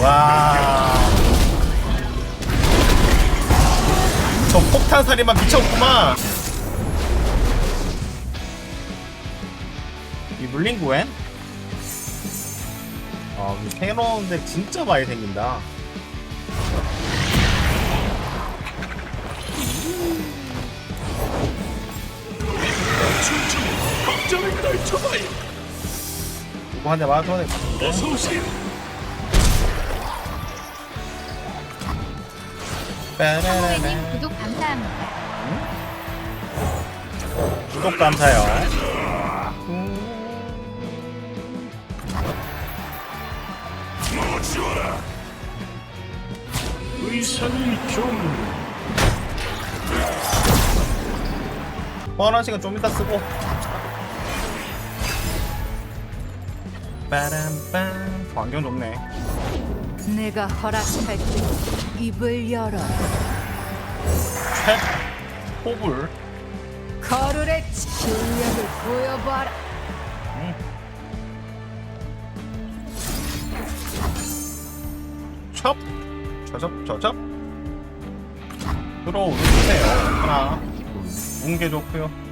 와. 저 폭탄 살이만 미쳤구만. 이 물린 구엔? 아, 이 새로운 데 진짜 많이 생긴다. 걱정을 떨쳐봐요. 이거 한대 맞아야 될것 같은데? 어서 오세요. 빠라라라. 성우님 구독 감사합니다. 구독 감사요. 멈추어라. 의사는 좀 뻔한 시간 좀 이따 쓰고. 빠람빰. 환경 좋네. 내가 허락할 때 입을 열어 펫 호불. 거울의 실력을 보여봐라 첩. 저접 저접. 들어오세요. 하나. 뭉개 좋고요.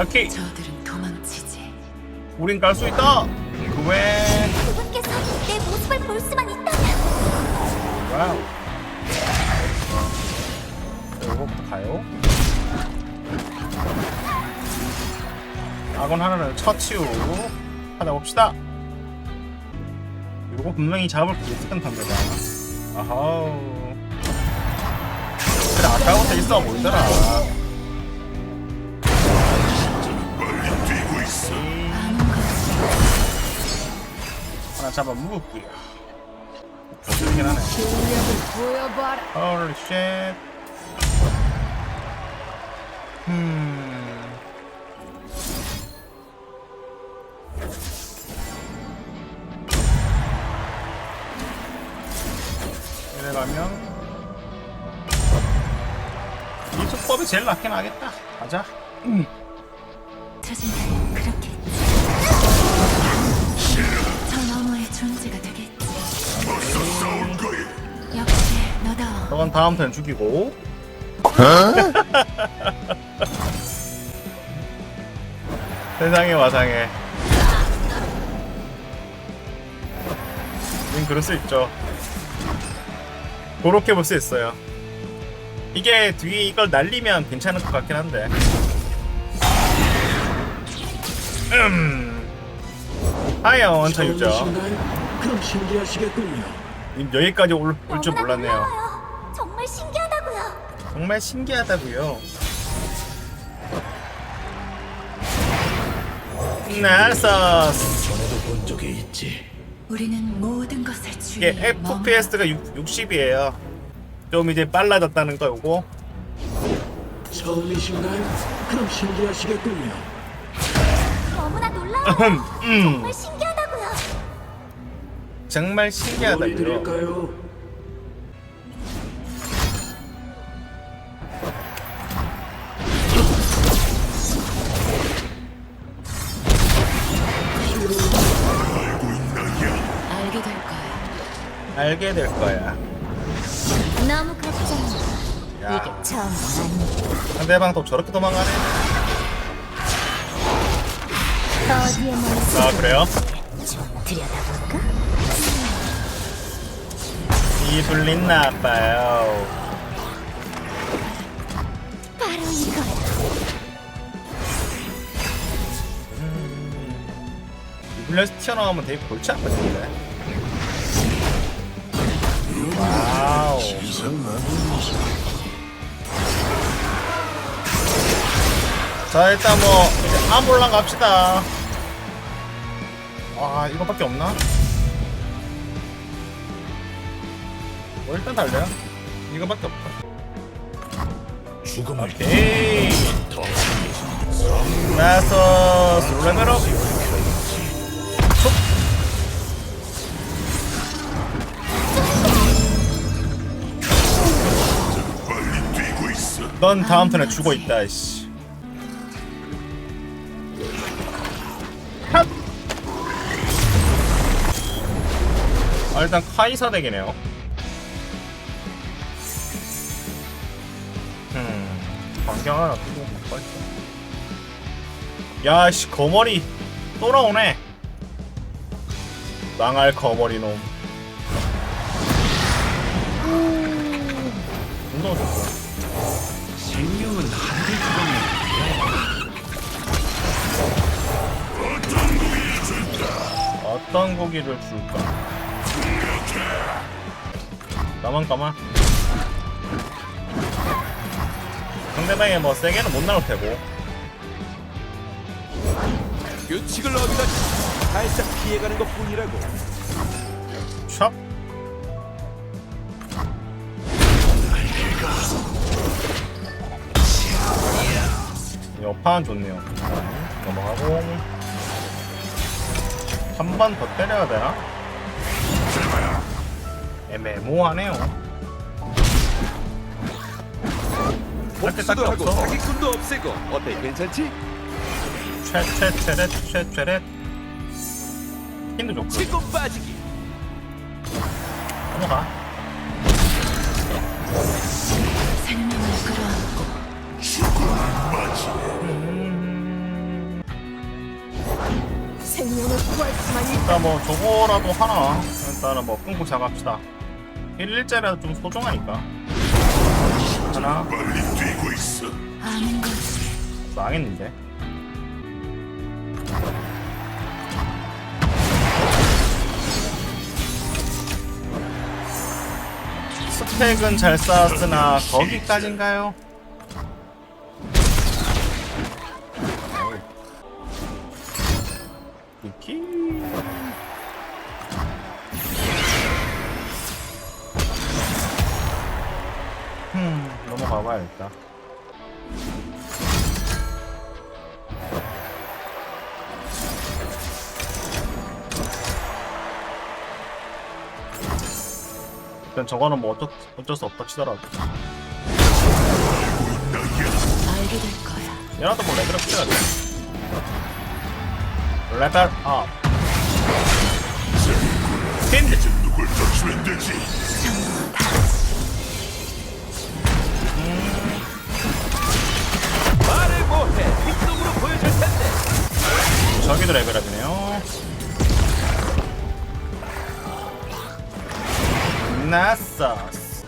오케이. 저들은 도망치지 우린 갈 수 있다. 왜? 그분께서 내 모습을 볼 수만 있다면 와우. 이거부터 가요. 아군 하나를 처치우고 하다 봅시다. 이거 분명히 잡을 수 있었던 판매다. 아하우. 그래 아까부터 있어 보이더라. 하나 잡아 묵을게요. 보이긴 하네. Holy shit. 음. 이래 가면 이 수법이 제일 낫긴 하겠다. 가자. 저진다 저건 다음 턴 죽이고. 세상에 와상에. 님 그럴 수 있죠. 그렇게 볼 수 있어요. 이게 뒤에 이걸 날리면 괜찮을 것 같긴 한데. 음. 하여 원천 유저. 그럼 신기하시겠군요. 님 여기까지 올 줄 몰랐네요. 정말 신기하다고요. 나서스 전에도 본 적이 있지. 우리는 모든 것을 이게 주위에 FPS가 60이에요. 좀 이제 빨라졌다는 거 요거. 처음이신가요? 그럼 신기하시겠군요. 너무나 놀라워요. 음, 정말 신기하다고요. 정말 신기하다고요. 드릴까요? 알게 될 거야. 너무 걱정이야. 야, 이게 처음 아니. 상대방 또 저렇게 도망가네. 어디에 아 그래요? 좀 들여다볼까? 이블린 나빠요. 바로 이거야. 이블린에서 튀어나오면 되게 골치 아프던데. 자 일단 뭐 이제 아몰랑 갑시다. 와 이거밖에 없나? 뭐 일단 달려요. 이거밖에 없다. 죽음을 오케이. 더 나서 레벨업. 넌 다음 턴에 죽어 있다. 씨. 핫! 아, 일단 카이사 덱이네요. 음, 광경 하나 두고 바꿔 야, 씨, 거머리 또 나오네. 망할 거머리 놈. 고기를 줄까? 나만 까만. 상대방이 뭐 세게는 못 나올 테고. 규칙을 어기다 살짝 피해가는 것 뿐이라고 샵. 여파는 좋네요. 넘어가고 한 번 더 때려야 되나? 애매모하네요. 할게 딱히 없어. 사기꾼도 없애고 어때 괜찮지? 최최최렛 최최렛 힘도 좋고 치고 빠지기 넘어가. 생명을 끌어안 생명을 구할 수만 있 일단 뭐 저거라도 하나. 일단은 뭐 끊고 작업합시다. 1일째라도 좀 소중하니까. 하나. 아는 것이 망했는데. 스펙은 잘 쌓았으나 거기까진가요? 음 넘어가 봐야겠다. 일단 저거는 뭐 어쩔, 어쩔 수 없다 치더라도. 알게 될 거야. 얘라도 뭐 레벨업 해야 돼 레벨 업. 힌드 말을 못해 빅동으로 보여줄 텐데 저기도 레벨업이네요. 나사스.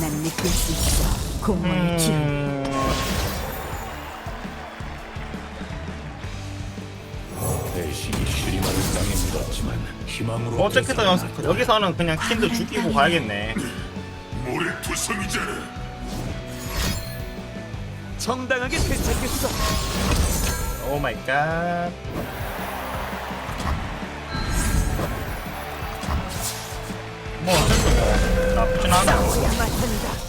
난 느낄 수 있어. 공허의 기운. 음... 어쨌든 연 여기서는 그냥 킨드 죽이고 가야겠네. 정당하게 되찾겠어. 오 마이 갓. 뭐수 뭐, 나쁘진 않아. 응.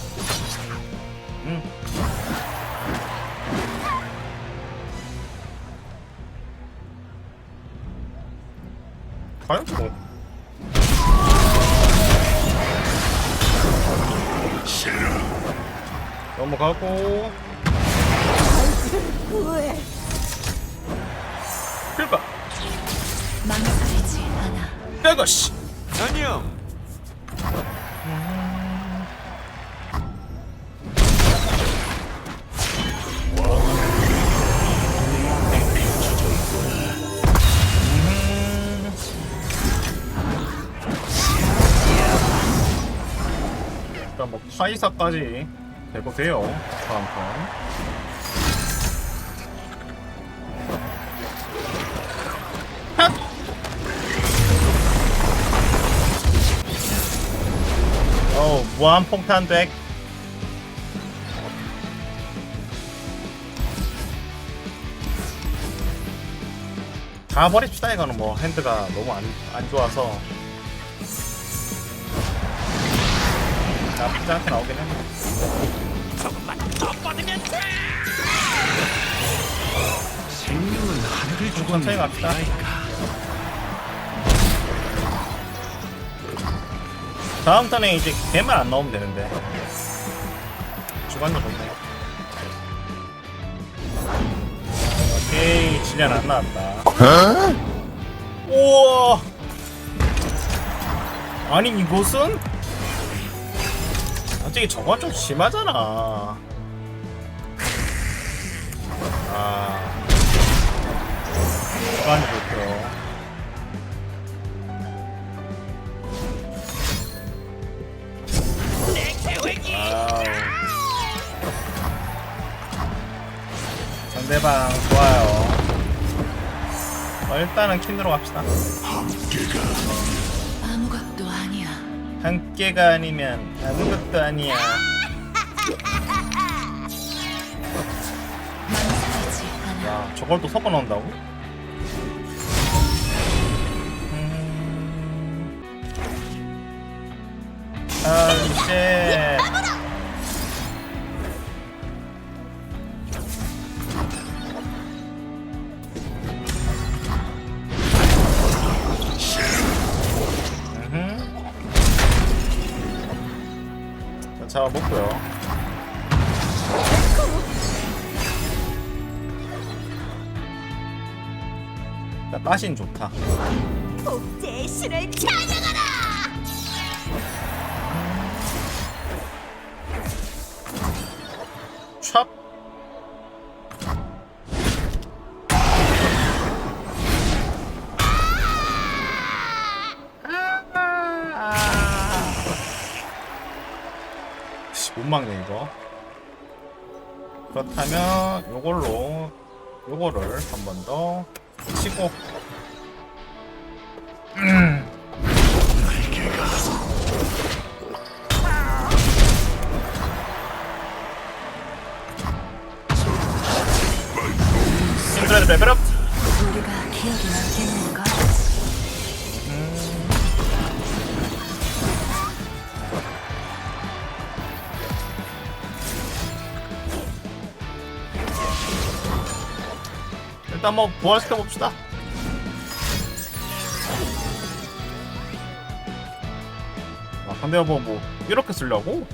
과연 뭐. 넘어가고. 필바. 망설이지 않아. 빼고씨. 안녕 카이사까지 되고 돼요. 다음 턴 핫! 어우 무한 폭탄 덱. 다 버립시다 이거는. 뭐 핸드가 너무 안, 안 좋아서 나쁘지 않게 나오긴 했네. 생명은 하늘의 천천히 주검이야. 갑시다. 다음 턴에 이제 개만 안 나오면 되는데. 주관도 좋네. 오케이 질량 안 나왔다. 우와! 아니 이곳은 솔직히 저건 좀 심하잖아 아 주관이 좋고요 와우. 상대방 좋아요. 어, 일단은 킨으로 갑시다. 아니야. 한 개가 아니면 아무것도 아니야. 야, 저걸 또 섞어 넣는다고? 음... 아, 쉣. 음 나 따신 좋다. 복제의 신을 찬양하라! 촥. 씨, 못 막네 이거. 그렇다면 요걸로 요거를 한 번 더 치고 레벨업 우리가 기억이 남겠는가? 일단 뭐 부활시켜 봅시다. 아, 근데 뭐, 뭐 이렇게 쓰려고?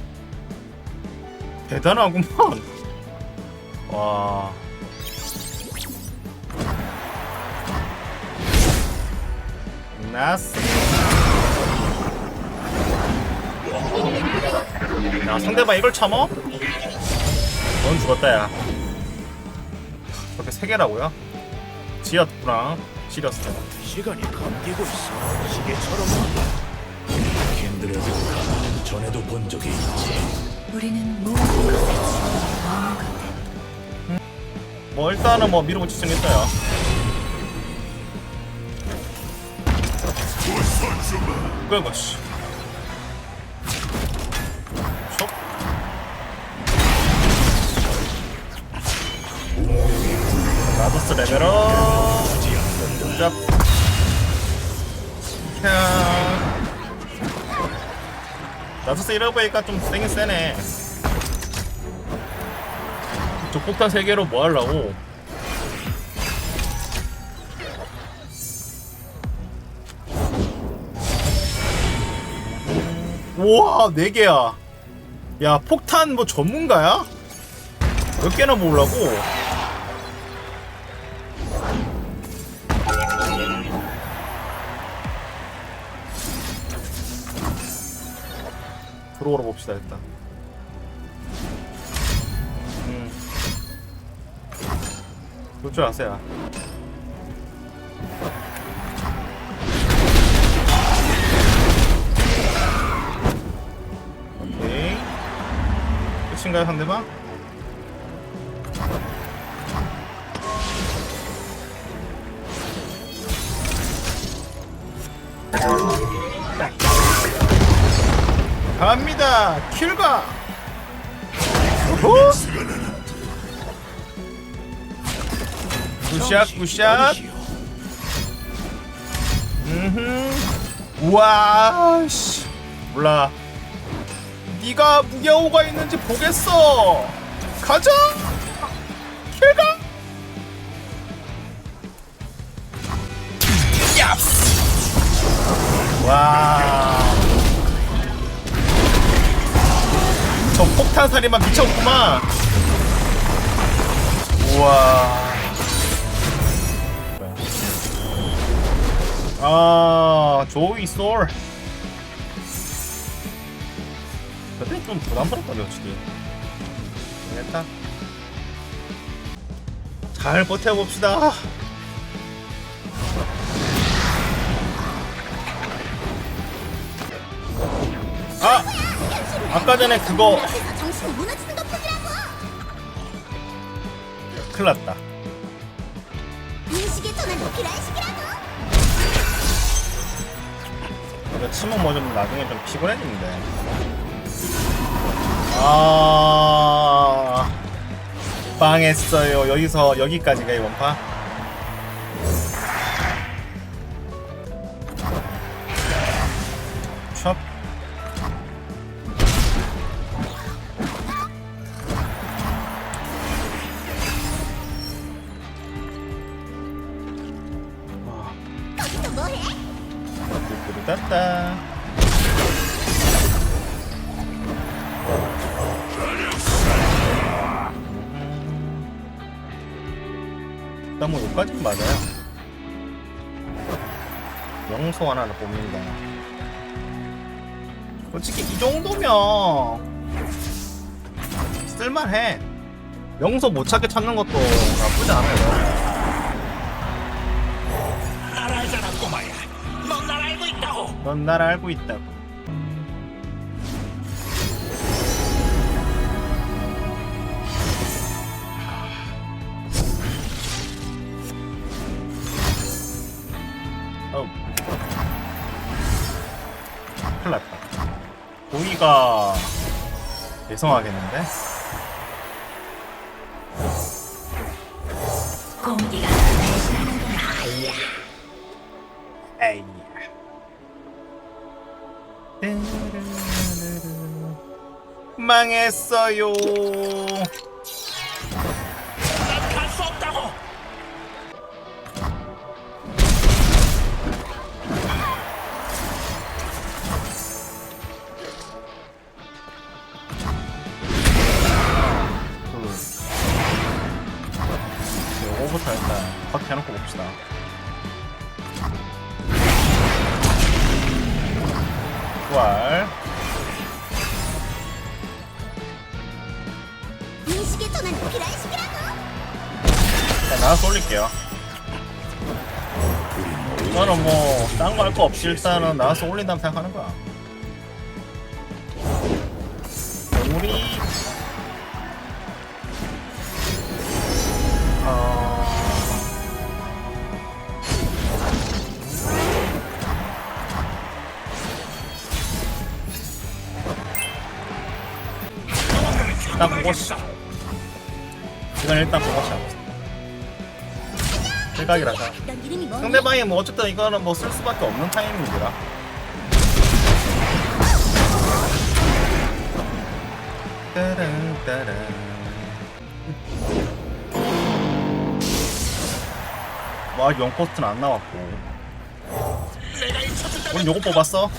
대단하구만. 와. 나스. 야 상대방 이걸 참어? 넌 죽었다 야. 저렇게 세 개라고요? 지었구나. 지렸어. 시간이 감기고 있어. 시계처럼 말이야. 킨드레드가 전에도 본 적이 있지. 우리는 모든 것에 지금 너무 같아. 뭐 일단은 뭐 미루고 지정했어요. 씨. 촉. 라도스 레벨업. 짭. 캬. 라도스 이러고 보니까 좀 세긴 세네. 저 폭탄 3개로 뭐 하려고? 우와 4개야 야 폭탄 뭐 전문가야? 몇 개나 모으려고? 들어오러 봅시다 일단 음. 그럴 줄 아세요 끝인가요 상대방? 갑니다. 킬가 오! 굿샷 굿샷. 음흠. 우와. 씨. 몰라 네가 무게오가 있는지 보겠어 가자 킬가 얍스 와 폭탄 살인마 미쳤구만. 우와. 아, 조이 솔. 그때 좀 부담스럽다, 솔직히. 됐다. 잘 버텨봅시다. 아! 아까 전에 그거 앞에서 정신이 무너지는 것 뿐이라고. 큰일 났다. 인식의 전환이 필요한 시기라고. 이거 침묵 뭐좀 나중에 좀 피곤해지는데. 망했어요. 여기서 여기까지가 이번 판. 일단 뭐 여기까지는 맞아요. 영소 하나를 뽑는다. 솔직히 이 정도면 쓸만해. 영소 못 찾게 찾는 것도 나쁘지 않아요. 날 알잖아 꼬마야 넌 날 알고 있다고 넌 날 알고 있다고. 났다. 고기가 대성하겠는데? 공기가 에이. 망했어요. 오버타 일단 컷 해놓고 봅시다. 부활. 인식에서는 그런 식이라고. 일단 나가 쏠릴게요. 이거는 뭐 딴 거 할 거 없이 일단은 나와서 올린다면 생각하는 거야. 일단 보고 시 이건 일단 보고 시작하고. 생각이라서? 상대방이 뭐 어쨌든 이거는 뭐 쓸 수밖에 없는 타이밍이라 따란 따란 와 영코스트는 안 나왔고. 우린 요거 뽑았어?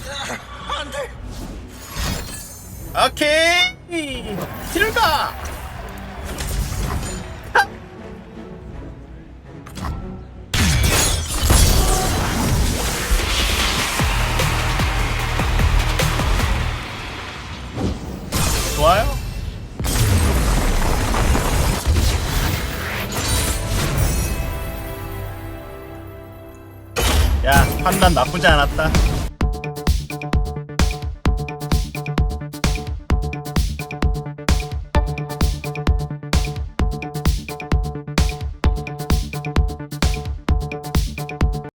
오케이 딜가! 좋아요? 야 판단 나쁘지 않았다